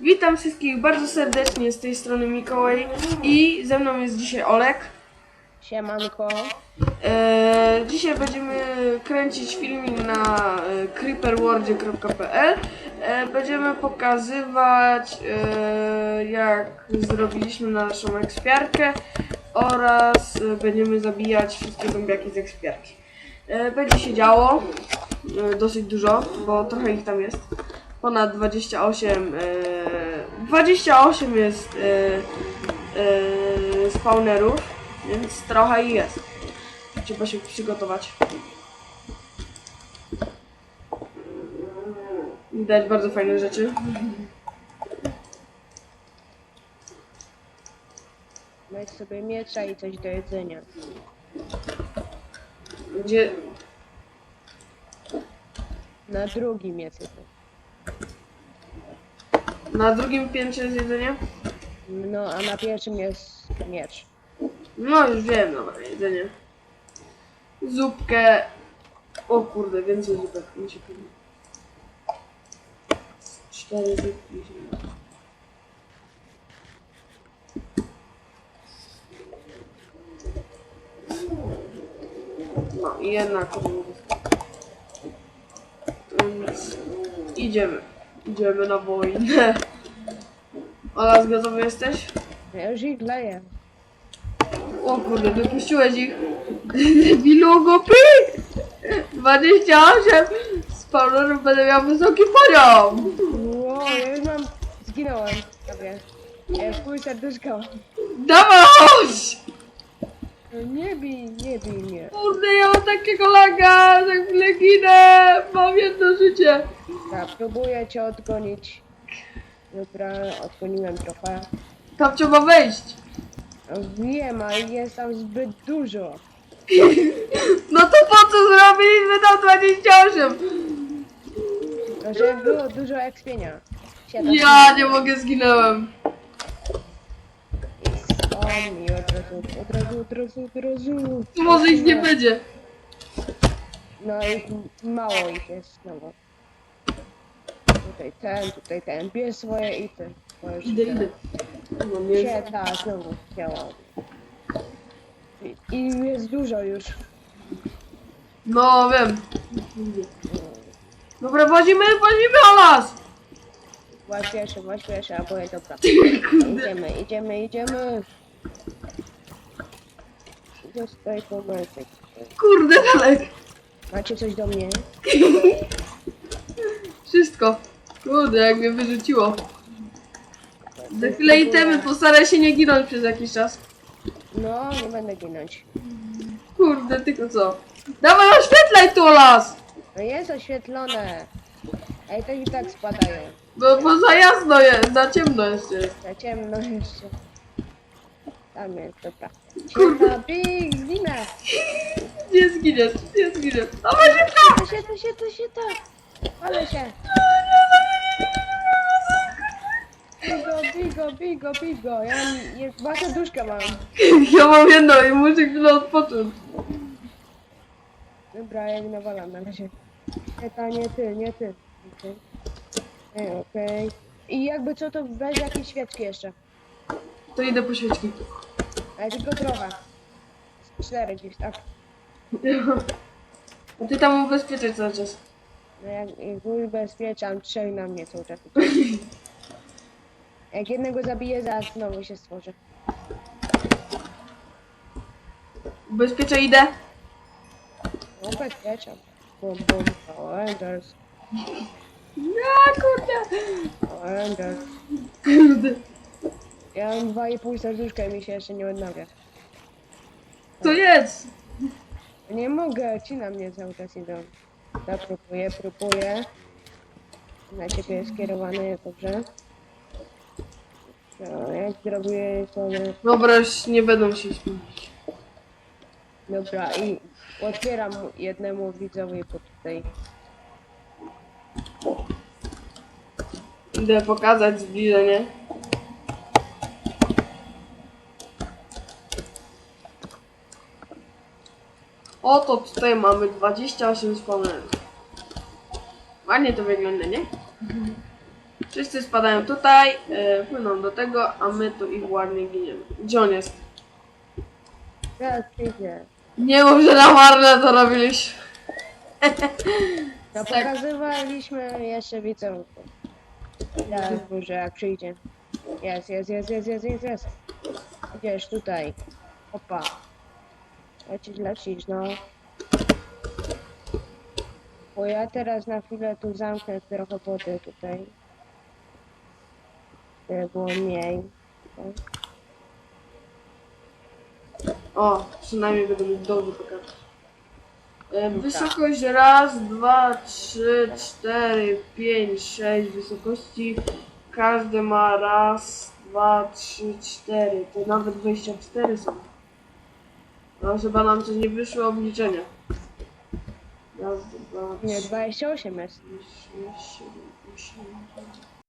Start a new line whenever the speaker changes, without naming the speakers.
Witam wszystkich bardzo serdecznie z tej strony Mikołaj i ze mną jest dzisiaj Olek.
Siemanko.
E, dzisiaj będziemy kręcić filmik na e, creeperwordzie.pl e, Będziemy pokazywać e, jak zrobiliśmy naszą ekspiarkę oraz e, będziemy zabijać wszystkie zombiaki z ekspiarki. E, będzie się działo e, dosyć dużo, bo trochę ich tam jest. Ponad 28 e, 28 jest e, e, spawnerów, więc trochę jest. Trzeba się przygotować. Widać bardzo fajne rzeczy.
Weź sobie miecza i coś do jedzenia.
Gdzie...
Na drugim jedzeniu.
Na drugim piętrze jest jedzenie?
No, a na pierwszym jest miecz.
No już wiem, dobra, jedzenie. Zupkę. O kurde, więcej zupek mi się podoba. Cztery zupki mi się podoba. No i jedna. Więc idziemy. Idziemy na wojnę. Ola, gotowy jesteś?
Ja już ich leję.
O kurde, wypuściłeś ich. Debilu głupi! 28! Z Paulonem będę miał wysoki poziom!
Ło, ja już mam... Zginąłem. Prawie. Ja pół serduszka. mam.
Dawaj!
No nie bij, nie bij mnie.
Kurde, ja mam takiego laga, za chwilę ginę! Mam jedno życie!
Ja próbuję cię odgonić. Dobra, odgoniłem trochę.
Tam trzeba wejść!
No, Wiem, ale jest tam zbyt dużo.
No to po co zrobiliśmy tam 28?
No, żeby było dużo ekspienia.
Ja nie mogę, zginęłem.
O razu, od razu, od razu, od razu.
Może ich nie będzie.
No i mało ich jest znowu. Tutaj ten, tutaj ten, bierz swoje i ty.
Idę, idę. No nie
Nie, tak, znowu działa. I, I jest dużo już.
No wiem. Dobra, włazimy, włazimy o las!
Właśnie pierwszy, właśnie pierwszy, albo jest dobra. Idziemy, idziemy, idziemy. Zostaj.
Kurde, dalek.
Macie coś do mnie?
Wszystko. Kurde, jak mnie wyrzuciło. Za chwilę itemy, postaraj się nie ginąć przez jakiś czas.
No, nie będę ginąć.
Kurde, tylko co? Dawaj, oświetlaj tu las!
No jest oświetlone. Ej, to i tak spadają.
Bo, bo za jasno jest, za ciemno jeszcze jest.
Za ciemno jeszcze. Jest, dobra. Ciemno, big, zginę.
Nie zginiesz, nie zginiesz. Dawaj szybko!
To się, to się, to się, to. Ale się. Bigo, bigo, bigo, bigo. Ja mam, je, dwa serduszka mam.
Ja mam jedno i muszę chwilę odpocząć.
Dobra, ja nie nawalam na razie. Nie, ta, nie ty, nie ty. Okej, okay. okej. I jakby co, to weź jakieś świeczki jeszcze.
To idę po świeczki.
Ale tylko trochę. Cztery gdzieś, tak.
A ty tam ubezpieczaj cały czas.
No jak, jak ubezpieczam, trzech na mnie cały czas. Jak jednego zabiję, zaraz znowu się stworzy.
Ubezpieczaj, idę.
Ubezpieczam. Bum, bum, Rangers,
Ja, kurde.
Power Rangers.
Kurde.
Ja mam dwa i pół serduszka i mi się jeszcze nie odnawia.
To jest.
Nie mogę, ci na mnie cały czas idą. Ja próbuję, próbuję. Na ciebie jest skierowany, dobrze. No, jak zrobię sobie...
Dobra, już nie będą się śmiać.
Dobra, i otwieram jednemu widzowi po tutaj.
Idę pokazać zbliżenie. Oto tutaj mamy 28 spawnerów. Ładnie to wygląda, nie? Wszyscy spadają tutaj, e, płyną do tego, a my tu ich ładnie giniemy. Gdzie on jest?
Teraz przyjdzie.
Nie mów, że na marne to robiliśmy.
No
Tak.
pokazywaliśmy jeszcze widzomku. Teraz może jak przyjdzie. Jest, jest, jest, jest, jest, jest, jest. Idziesz tutaj. Opa. Lecisz, lecisz, no. Bo ja teraz na chwilę tu zamknę trochę wody tutaj. Żeby było mniej.
O, przynajmniej będę mógł dobrze pokazać. E, Wysokość raz, dwa, trzy, cztery, pięć, sześć wysokości. Każdy ma raz, dwa, trzy, cztery. To nawet 24 są. No chyba nam coś nie wyszło obliczenia. Raz, dwa,
Nie,
trzy,
28 jest.
cztery, sześć, siedem, osiem, dziewięć.